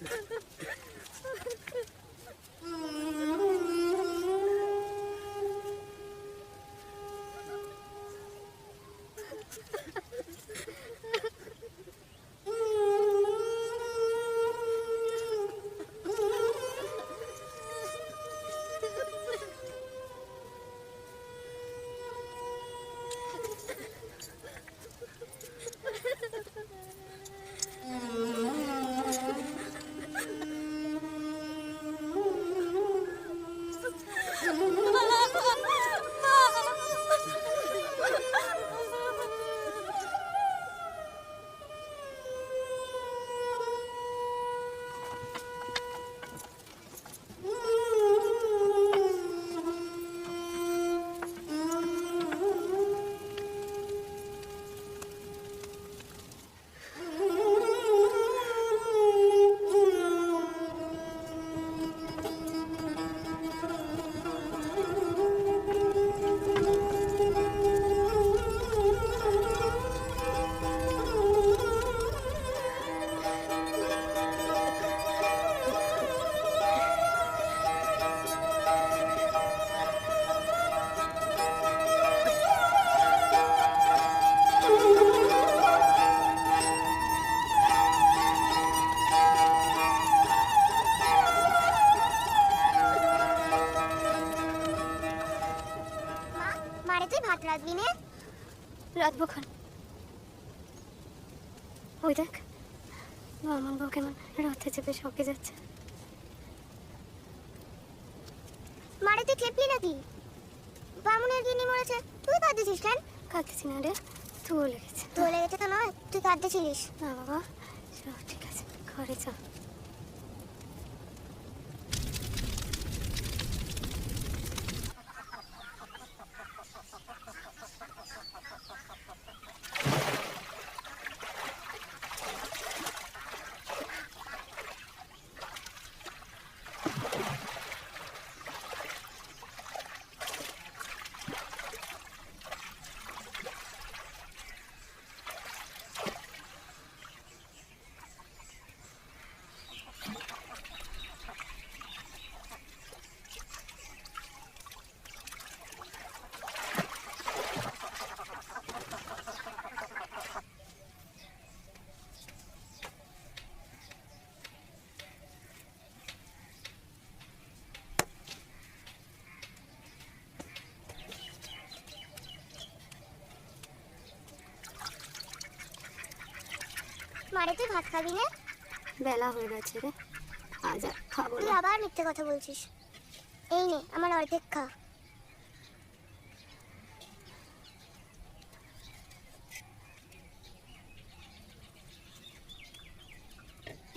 Ha ha ha. মারে তুই ভাত রাঁধবি নে রাখব ওই দেখ আমার বউ কেমন রথে চেপে শকে যাচ্ছে। মারে তুই খেপলি নাকি? বামুনের গিনি মরেছে তুই কাঁদতেছিস কেন? কাঁদতেছি না রে তুও লেগেছে। তোর লেগেছে তো নয় তুই কাঁদতেছিলিস। না বাবা সব ঠিক আছে ঘরে চল। মারে তুই ভাত খাবি না? বেলা হয়ে গেছে রে। আজ আর খাব তুই না। আবার মিথ্যে কথা বলছিস। এই নে আমার অর্ধেক খা।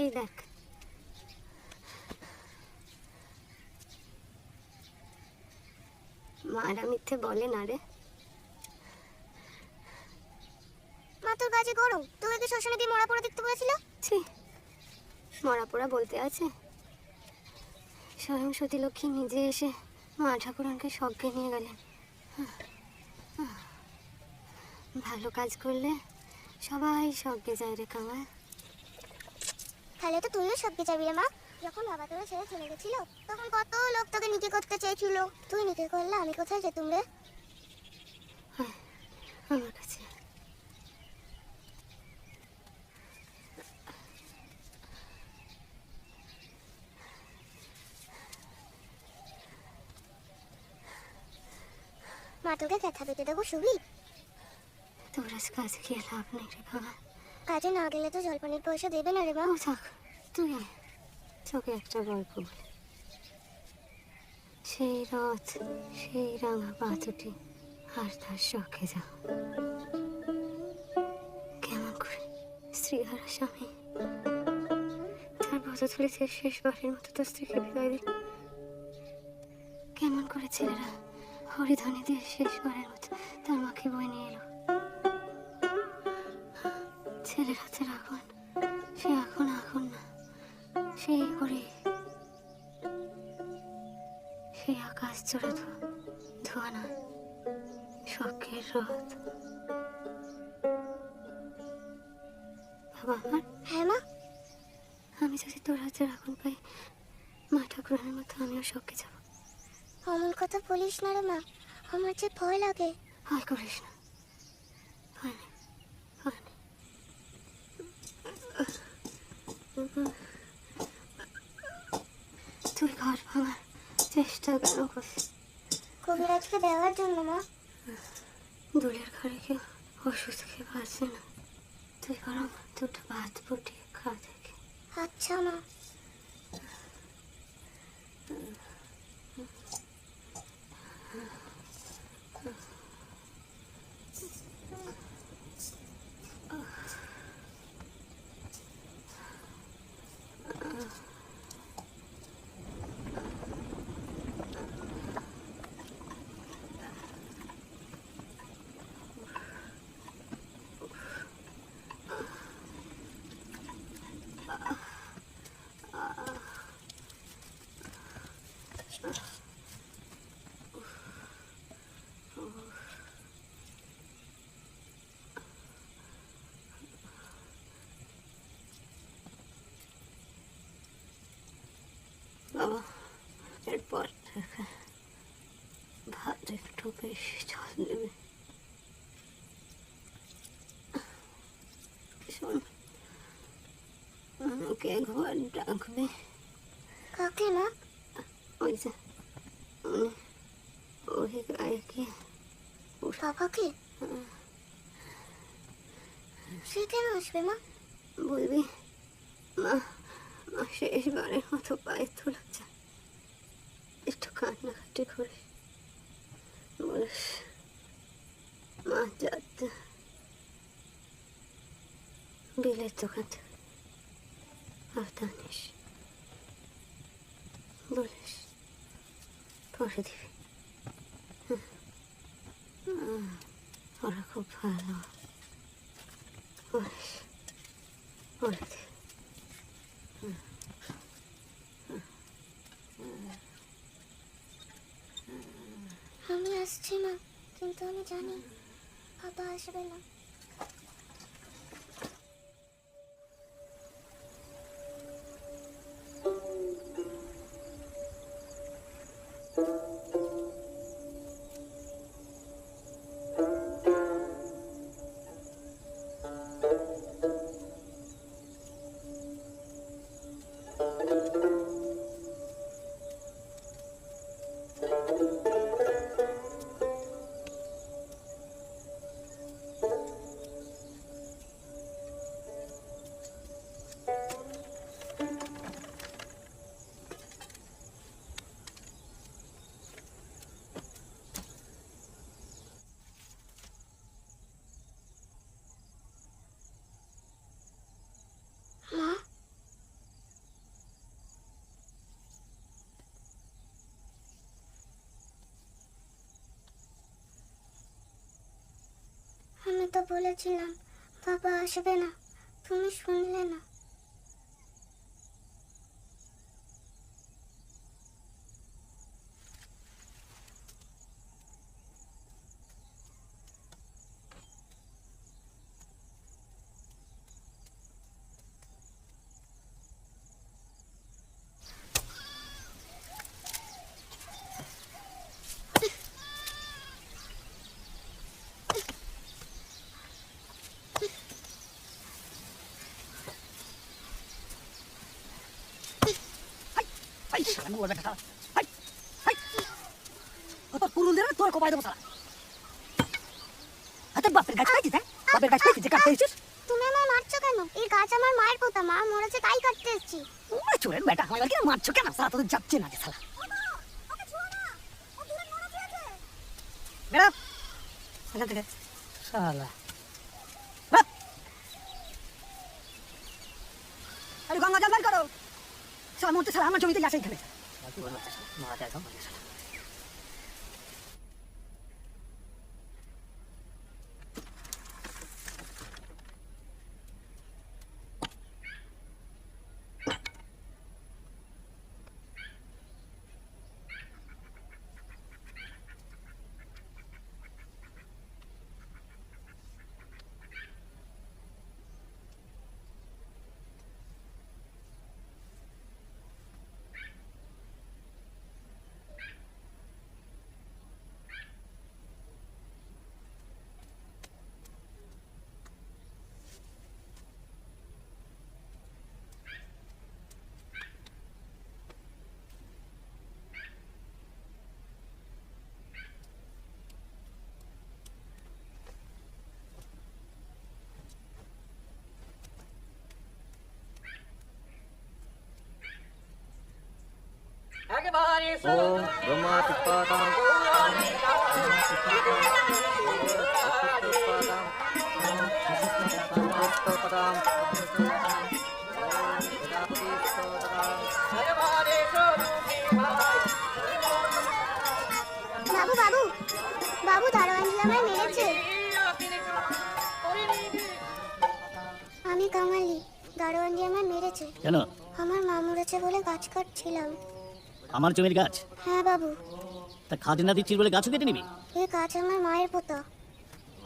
এই দেখ। মারা মিথ্যে বলে না রে। কাছে গরম। তোকে কি শ্মশানে দিয়ে মরা পড়ে দেখতে বলেছিল? ছি মরা পোড়া বলতে আছে। স্বয়ং সতীলক্ষ্মী নিজে এসে মা ঠাকুরানকে সবকে নিয়ে গেলেন। ভালো কাজ করলে সবাই সবকে যায় রে কামায় তাহলে তো তুইও সবকে যাবি রে মা। যখন বাবা তোরা ছেড়ে চলে গেছিল তখন কত লোক তোকে নিকে করতে চেয়েছিল। তুই নিকে করলে আমি কোথায় যেতুম রে? আমার কাছে মা তোকে ব্যথা পেতে দেবো শুবি তোর আজ কাছে গিয়ে লাভ নেই রে কামায় কাজে না গেলে তো জলপানির পয়সা দেবে না রে ও থাক তুই তোকে একটা গল্প বলি। সেই রথ সেই রাঙা পা দুটি আর তার শখে যাও কেমন করে স্ত্রীহারা স্বামী তার পদধূলিতে শেষবারের মতো তার স্ত্রীকে বিদায় দিল কেমন করে ছেলেরা হরিধ্বনি দিয়ে শেষবারের মতো তার মাকে বয়ে নিয়ে এলো। ছেলের হাতের আগুন সে এখন আগুন না সেই করে সেই আকাশ জোড়া ধোয়া ধোয়া না শখের রথ। বাবা আমার হ্যাঁ মা? আমি যদি তোর হাতের আগুন পাই মা ঠাকুরানের মতো আমিও শখে যাব। অমন কথা বলিস না রে মা। আমার যে ভয় লাগে। ভয় করিস না। ভয় নেই ভয় তুই ঘর ভাঙার চেষ্টা কেন করছিস কবিরাজকে দেওয়ার জন্য মা। দোলের ঘরে কেউ ওষুধ খেয়ে পারছে না। তুই বরং দুটো ভাত ফুটিয়ে খা দেখে। আচ্ছা মা বাবা এরপর থেকে ভাত একটু বেশি জল দেবে। আমাকে একবার ডাকবে। কাকে মা ওই যে উনি ওই গায়ে বাবাকে? সে কেন আসবে মা? বলবি মা মা শেষবারের মতো পায়ে তোলাচ্ছে একটু কান্নাকাটি করে বলিস মা যাতে বিলের দোকান থেকে ভাত আনিস বলিস পরে দিবি হুম। হুম, ওরা খুব ভালো বলিস বলে দিবি আমি আসছি মা কিন্তু আমি জানি বাবা আসবে না মা তো বলেছিলাম বাবা আসবে না। তুমি শুনলে না। হাই বেটা শালা হাই হাই। কত পুরুল দে তোর কোপাই দেবো শালা হাতে বাপের গাছ হ্যাঁ? বাপের গাছ খাইছিস যে কাটতে এসেছিস তুমি আমায় মারছো কেন? এই গাছ আমার মায়ের পোতা মা মরেছে তাই কাটতে এসেছি। ওরে চোরের বেটা আমার কি মারছো কেন? শালা তোদের যাচ্ছে না রে শালা। বেড়া এখান থেকে। শালা। আরে গঙ্গা জল করো। মরতে শালা আমার জমিতে আসে এখানে। まあ、大丈夫でした。মারা একদম ॐ ब्रह्मातिपादां বাবু বাবু বাবু দারোয়ানজি আমায় মেরেছে আমি কামালি দারোয়ানজি আমায় মেরেছে কেন আমার মা মরেছে বলে গাছ কাটছিলাম আমার জমির গাছ? হ্যাঁ বাবু। তা খাজনা দিচ্ছিস বলে গাছও কেটে নিবি? এই গাছ আমার মায়ের পোতা।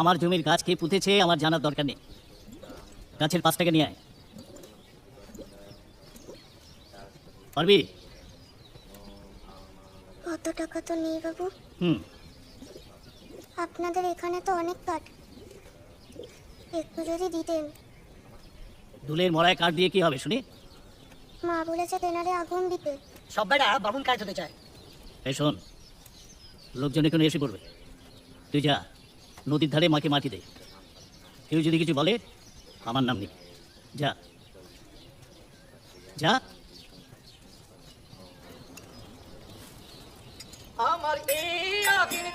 আমার জমির গাছ কে পুঁতেছে আমার জানার দরকার নেই। গাছের পাঁচ টাকা নিয়ে আয়। পারবি? কত টাকা তো নেই বাবু। হুম। আপনাদের এখানে তো অনেক কাঠ। একটু যদি দিতেন। দুলের মরায় কাঠ দিয়ে কি হবে শুনি? মা বলেছে তেনারে আগুন দিতে। সব বেড়া বামুন কাজ হতে চায়। এই শোন লোকজন এখানে এসে পড়বে। তুই যা নদীর ধারে মাকে মাটি দে। কেউ যদি কিছু বলে আমার নাম নেই যা। যা। আমার এই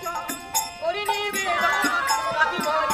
জল করিনি বলি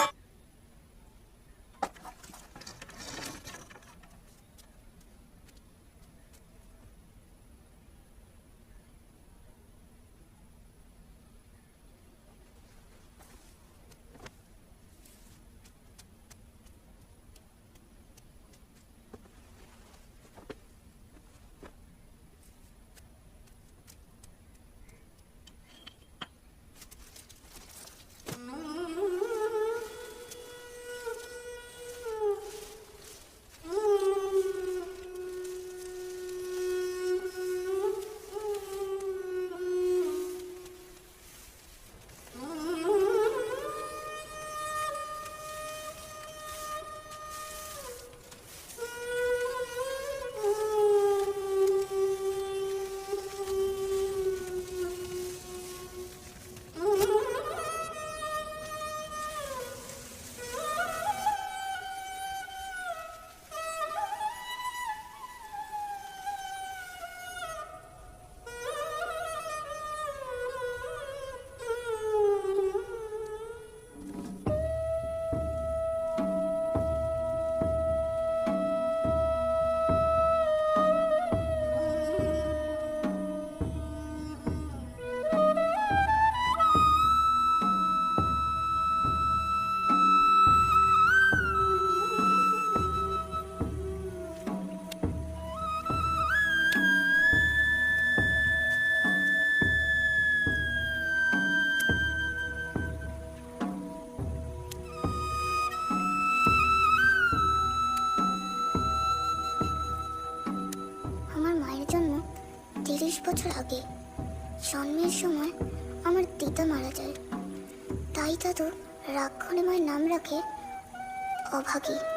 বছর আগে জন্মের সময় আমার দিদা মারা যায়। তাই দাদু রাক্ষণে মায়ের নাম রাখে অভাগী।